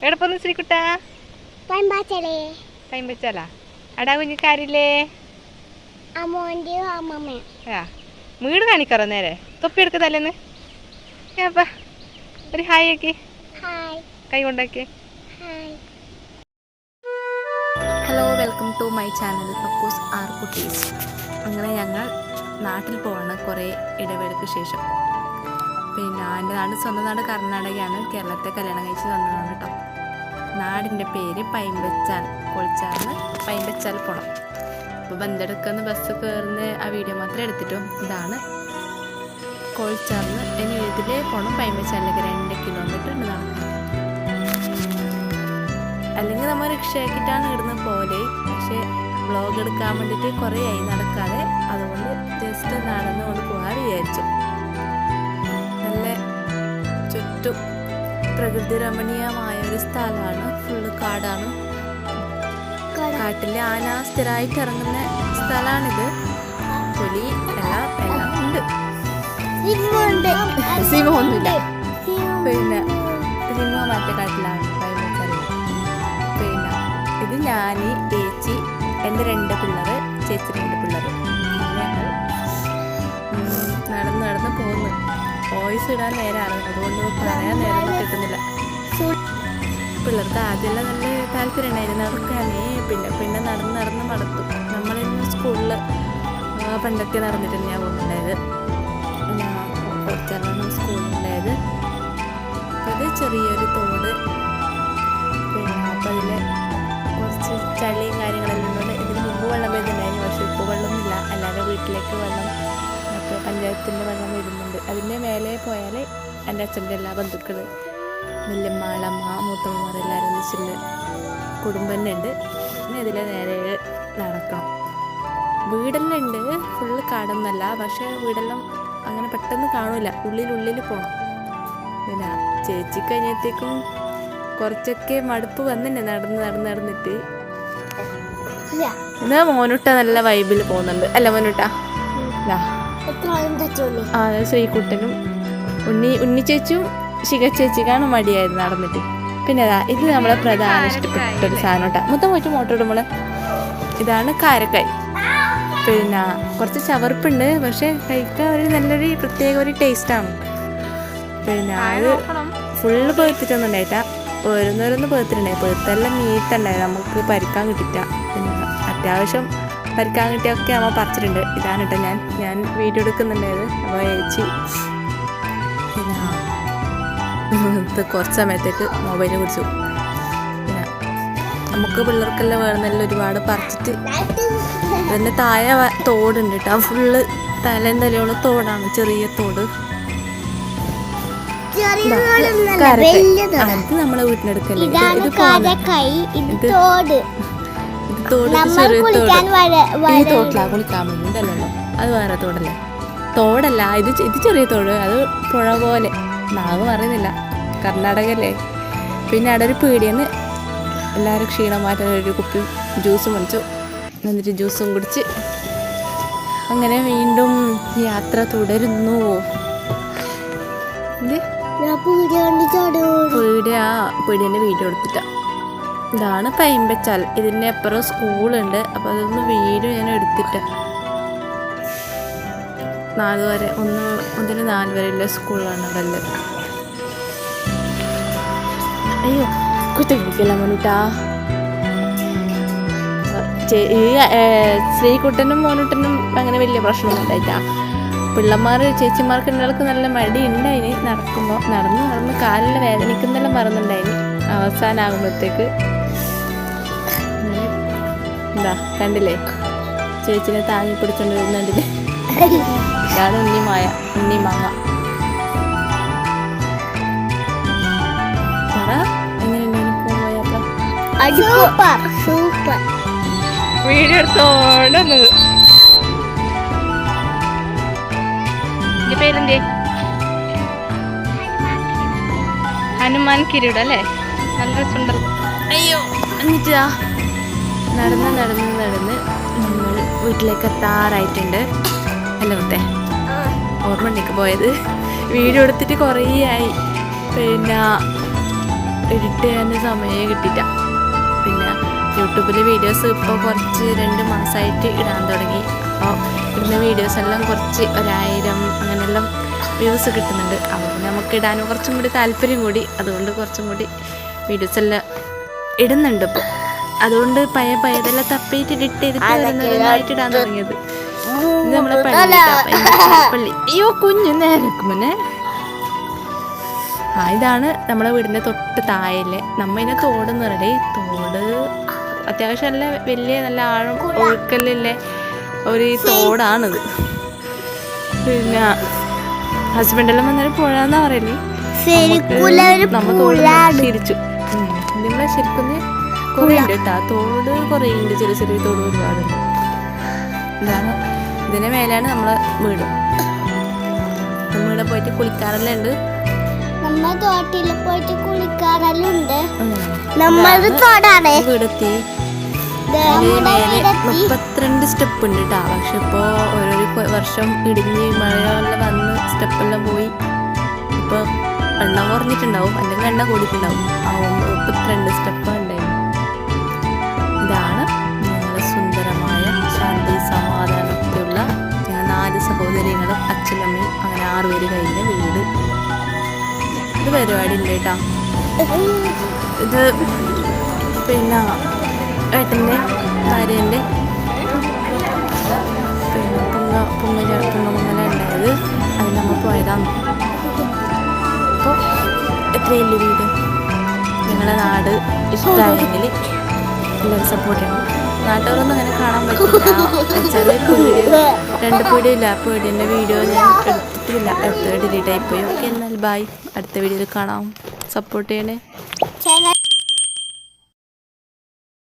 എവിടെ പോന്നു ശ്രീകുട്ട? പമ്പാച്ചലേ അടാ കുഞ്ഞിക്കാരില്ലേ? ആ വീട് കാണിക്കാറോ നേരെ? തൊപ്പി എടുക്കുന്നല്ലേന്ന് ഏപ്പാ ഒരു ഹായ് ആക്കി ഹായ്. കൈ കൊണ്ടാക്കി hi. Hello welcome to my channel പക്കൂസ് ആർ കുട്ടീസ് അങ്ങനെ ഞങ്ങൾ നാട്ടിൽ പോകണം കുറേ ഇടവേളയ്ക്ക് ശേഷം. പിന്നെ എന്റെ നാട് സ്വന്തം നാട് കർണാടകയാണ്. കേരളത്തെ കല്യാണം കഴിച്ച് വന്നതാണ് കേട്ടോ നാടിന്റെ പേര് പൈമ്പച്ചാൽ. കൊളിച്ചാറിന് പൈമ്പച്ചാൽ പോണം അപ്പോൾ ബന്ധെടുക്കുന്ന ബസ് കയറുന്ന ആ വീഡിയോ മാത്രം എടുത്തിട്ടു. ഇതാണ് കോഴിച്ചാറിന് ഇനി ഇതിലെ കുളം പൈമ്പച്ചാലിലേക്ക് രണ്ട് കിലോമീറ്റർ ഉണ്ട് നടക്കാൻ. അല്ലെങ്കിൽ നമ്മൾ റിക്ഷ ആക്കിയിട്ടാണ് ഇവിടുന്ന് പോലെ പക്ഷേ ബ്ലോഗ് എടുക്കാൻ വേണ്ടിയിട്ട് കുറേ ആയി നടക്കാതെ. അതുകൊണ്ട് ജസ്റ്റ് നടന്നുകൊണ്ട് പോകാൻ വിചാരിച്ചു. പ്രകൃതി രമണീയമായ ഒരു സ്ഥലമാണ്. ഫുള്ള് കാടാണ്. കാട്ടിലെ ആന സ്ഥിരമായിട്ട് ഇറങ്ങുന്ന സ്ഥലമാണിത്. പുലി എല്ലാം എല്ലാം ഉണ്ട്. സിംഹമൊന്നുമില്ല. പിന്നെ സിംഹം മറ്റേ കാട്ടിലാണ്. പിന്നെ ഇത് ഞാൻ ചേച്ചി എന്റെ രണ്ട് ഇടാൻ നേരമാണ് അതുകൊണ്ട് പറയാൻ നേരം കിട്ടുന്നില്ല. പിള്ളേർക്ക് ആദ്യമെല്ലാം നല്ല താല്പര്യം ഉണ്ടായിരുന്നു. നടക്കാനേ പിന്നെ പിന്നെ നടന്ന് നടന്ന് മടുത്തു. നമ്മളിന്ന് സ്കൂളിൽ പണ്ടൊക്കെ നടന്നിട്ട് തന്നെയാണ് പോകുന്നുണ്ടായത് ഞാൻ കുറച്ചെല്ലാം സ്കൂളിലുണ്ടായത് അപ്പോൾ ഇത് ചെറിയൊരു തോട്. പിന്നെ അപ്പോൾ അതിൽ കുറച്ച് ചളിയും കാര്യങ്ങളെല്ലാം ഉണ്ട് ഇതിന് മുമ്പ് വെള്ളം വരുന്നുണ്ടായിരുന്നു. പക്ഷേ ഇപ്പോൾ വെള്ളമൊന്നുമില്ല. അല്ലാതെ വീട്ടിലേക്ക് വെള്ളം മറ്റേ പഞ്ചായത്തിന്റെ വെള്ളം അതിന്റെ മേലെ പോയാൽ എന്റെ അച്ഛന്റെ എല്ലാ ബന്ധുക്കൾ വല്യമ്മ അളമ്മ മൂത്തമ്മമാർ എല്ലാവരും ഒന്നിച്ചുള്ള കുടുംബം തന്നെ ഉണ്ട്. പിന്നെ ഇതിലെ നേരെ നടക്കണം വീടെല്ലാം ഉണ്ട്. ഫുള്ള് കാടൊന്നല്ല. പക്ഷേ വീടെല്ലാം അങ്ങനെ പെട്ടെന്ന് കാണില്ല ഉള്ളിലുള്ളിൽ പോകണം പിന്നെ ചേച്ചി കഴിഞ്ഞത്തേക്കും കുറച്ചൊക്കെ മടുപ്പ് വന്നിട്ടുണ്ട്. നടന്ന് നടന്ന് നടന്നിട്ട്. എന്നാ മോനുട്ട നല്ല വൈബിൽ പോകുന്നുണ്ട്. അല്ല മോനുട്ട. അത് ശ്രീകുട്ടനും ഉണ്ണി ഉണ്ണി ചേച്ചിയും ശിഖ ചേച്ചിക്കാണ് മടിയായിരുന്നു നടന്നിട്ട്. പിന്നെ അതാ ഇത് നമ്മളെ പ്രധാന ഇഷ്ടപ്പെട്ട ഒരു സാധനം കേട്ടോ മൊത്തം പോയിട്ട് മോട്ടർ ഇടുമ്പോൾ ഇതാണ് കാരക്കായ്. പിന്നെ കുറച്ച് ചവർപ്പുണ്ട് പക്ഷെ കഴിക്കാൻ ഒരു നല്ലൊരു പ്രത്യേക ഒരു ടേസ്റ്റാണ്. പിന്നെ അത് ഫുള്ള് പേർത്തിട്ടൊന്നും ഉണ്ടായിട്ടാ ഓരോന്നോരോന്ന് പേർത്തിട്ടുണ്ടായി പേർത്തെല്ലാം മീത്തുണ്ടായി നമുക്ക് പരിക്കാൻ കിട്ടിയിട്ട. പിന്നെ അത്യാവശ്യം പരിക്കാൻ കിട്ടിയൊക്കെ അമ്മ പറിച്ചിട്ടുണ്ട് ഇതാണ് കേട്ടോ ഞാൻ ഞാൻ വീഡിയോ എടുക്കുന്നുണ്ടായത്. അപ്പോൾ ചേച്ചി പിന്നെ കുറച്ച് സമയത്തേക്ക് മൊബൈൽ കുടിച്ചു പിന്നെ നമുക്ക് പിള്ളേർക്കെല്ലാം വേണമെന്നെല്ലാം ഒരുപാട് പറിച്ചിട്ട് അതിന്റെ താഴെ തോടുണ്ട് കേട്ടോ. ഫുള്ള് തലയും തലയോളം തോടാണ് ചെറിയ തോട്. ഇത് നമ്മളെ വീട്ടിനടുക്കല്ലേ. തോട് ഇത് തോട് ചെറിയ കുളിക്കാൻ തോട്. വര ഈ തോട്ടിലാ കുളിക്കാൻ വേണ്ടിണ്ടല്ലോ അത് വേറെ തോടല്ലേ? തോടല്ല. ഇത് ഇത് ചെറിയ തോട്. അത് പുഴ പോലെ. നാവ് പറയുന്നില്ല. കർണാടകല്ലേ പിന്നെ അവിടെ ഒരു പീടിയെന്ന് എല്ലാവരും ക്ഷീണം മാറ്റാൻ ഒരു കുപ്പി ജ്യൂസ് മേടിച്ചു. എന്നിട്ട് ജ്യൂസും കുടിച്ച് അങ്ങനെ വീണ്ടും യാത്ര തുടരുന്നു. പേടിയാ കൊടുത്തിട്ടാ പീടിയന്റെ വീഡിയോ എടുത്തിട്ടാ. ഇതാണ് പൈമ്പച്ചാൽ. ഇതിന്റെ അപ്പുറം സ്കൂളുണ്ട്. അപ്പോൾ അതൊന്ന് വീഡിയോ ഞാൻ എടുത്തിട്ട് നാല് വരെ ഒന്ന് മുതൽ നാല് വരെയുള്ള സ്കൂളാണ് അവിടെ അയ്യോ കുത്തി മോനിട്ടാ? ഈ ശ്രീകുട്ടനും മോനുട്ടനും അങ്ങനെ വലിയ പ്രശ്നമൊന്നും ഉണ്ടായിട്ടാ പിള്ളമാർ ചേച്ചിമാർക്ക് എല്ലാവർക്കും നല്ല മടി ഉണ്ടായിന്. നടക്കുമ്പോൾ നടന്ന് നടന്ന് കാലിൽ വേദനിക്കുന്നെല്ലാം മറന്നുണ്ടായിന്. അവസാനാകുമ്പോഴത്തേക്ക് എന്താ കണ്ടില്ലേ? ചേച്ചിനെ താങ്ങി പിടിച്ചോണ്ട് വരുന്നുണ്ടല്ലേ ഇതാണ് ഉണ്ണിമായ ഉണ്ണി മാങ്ങ. പറ എങ്ങനെയുണ്ടായിരുന്നു പോയപ്പോൾ സൂപ്പർ സൂപ്പർ വീഡിയോ എടുത്തോണ്ട് വന്നത് എന്റെ പേരെന്തേ? ഹനുമാൻ കിരീടം. അല്ലേ? നല്ല രസമുണ്ടല്ലോ അയ്യോ എന്നിട്ടാ നടന്ന് നടന്ന് നടന്ന് നമ്മൾ വീട്ടിലേക്ക് എത്താറായിട്ടുണ്ട് അല്ല മുത്തേ? ഓർമ്മ ഉണ്ടേക്ക് പോയത്? വീഡിയോ എടുത്തിട്ട് കുറേ ആയി. പിന്നെ എഡിറ്റ് ചെയ്യാൻ സമയം കിട്ടിയില്ല. പിന്നെ യൂട്യൂബിൽ വീഡിയോസ് ഇപ്പോൾ കുറച്ച് രണ്ട് മാസമായിട്ട് ഇടാൻ തുടങ്ങി. അപ്പോൾ ഇടുന്ന വീഡിയോസ് എല്ലാം കുറച്ച് ഒരായിരം അങ്ങനെയെല്ലാം വ്യൂസ് കിട്ടുന്നുണ്ട്. അപ്പോൾ നമുക്ക് ഇടാനും കുറച്ചും കൂടി താല്പര്യം കൂടി. അതുകൊണ്ട് കുറച്ചും കൂടി വീഡിയോസ് എല്ലാം ഇടുന്നുണ്ട് ഇപ്പോൾ. അതുകൊണ്ട് പഴയ പഴയതെല്ലാം തപ്പേറ്റ് ഇട്ട് എടുത്ത് ഇടാൻ തുടങ്ങിയത്. ഇത് നമ്മളെ പള്ളി അയ്യോ കുഞ്ഞു നേരക്കുമനെ ആ ഇതാണ് നമ്മളെ വീടിന്റെ തൊട്ട് താഴെ നമ്മ ഇതിനെ തോട് എന്ന് തോട് അത്യാവശ്യം നല്ല വലിയ നല്ല ആഴം ഒഴുക്കലില്ലേ ഒരു തോടാണിത്. പിന്നെ ഹസ്ബൻഡെല്ലാം വന്നാലും പുഴന്നാ പറയല്ലേ ശരിക്കുള്ള ഒരു നമ്മ തോട് തിരിച്ചു. നിങ്ങളെ ശരിക്കും കുറേ ഉണ്ട് കേട്ടോ തോട് കുറേ ഉണ്ട് ചെറിയ ചെറിയ തോട് ഒരുപാടുണ്ട്. ഇതാണ്? ഇതിന് മേലാണ് നമ്മളെ വീട്. നമ്മളിവിടെ പോയിട്ട് കുളിക്കാറെല്ലാം ഉണ്ട് നമ്മ തോട്ടിൽ പോയിട്ട് കുളിക്കാറെല്ലാം ഉണ്ട് തോടാണ്. വീടെത്തി. മുപ്പത്തിരണ്ട് സ്റ്റെപ്പ് ഉണ്ട് കേട്ടോ പക്ഷെ ഇപ്പോൾ ഓരോരോ കൊ- വർഷം ഇടിഞ്ഞ് മഴയെല്ലാം വന്ന് സ്റ്റെപ്പെല്ലാം പോയി. ഇപ്പോൾ എണ്ണ കുറഞ്ഞിട്ടുണ്ടാവും. അല്ലെങ്കിൽ എണ്ണ കൂടിയിട്ടുണ്ടാവും. മുപ്പത്തിരണ്ട് സ്റ്റെപ്പ് നാല് സഹോദരികളും അച്ഛനമ്മയും അങ്ങനെ ആറ് പേര് കഴിഞ്ഞ വീട്. ഇത് പരിപാടി ഉണ്ട് കേട്ടോ. ഇത് പിന്നെ ഏട്ടന്റെ ഭാര്യന്റെ പിന്നെ പുങ്ങ പുങ്ങല പുങ്ങമങ്ങല ഉണ്ടായത്. അത് നമ്മൾ പോയതാണ്. അപ്പോൾ എത്രയല്ലേ വീട്? ഞങ്ങളുടെ നാട് ഇഷ്ടമായെങ്കിൽ എല്ലാവരും സപ്പോർട്ട് ചെയ്യണം. നാട്ടുകാരൊന്നും അങ്ങനെ കാണാൻ പറ്റില്ല. പീടിയ രണ്ട് പീടിയില്ല. പീടിയന്റെ വീഡിയോ ഞാൻ എടുത്തിട്ടില്ല. എടുത്ത് ഡിലീറ്റ് ആയിപ്പോയി. ഓക്കെ എന്നാൽ ബൈ അടുത്ത വീഡിയോയിൽ കാണാം. സപ്പോർട്ട് ചെയ്യണേ.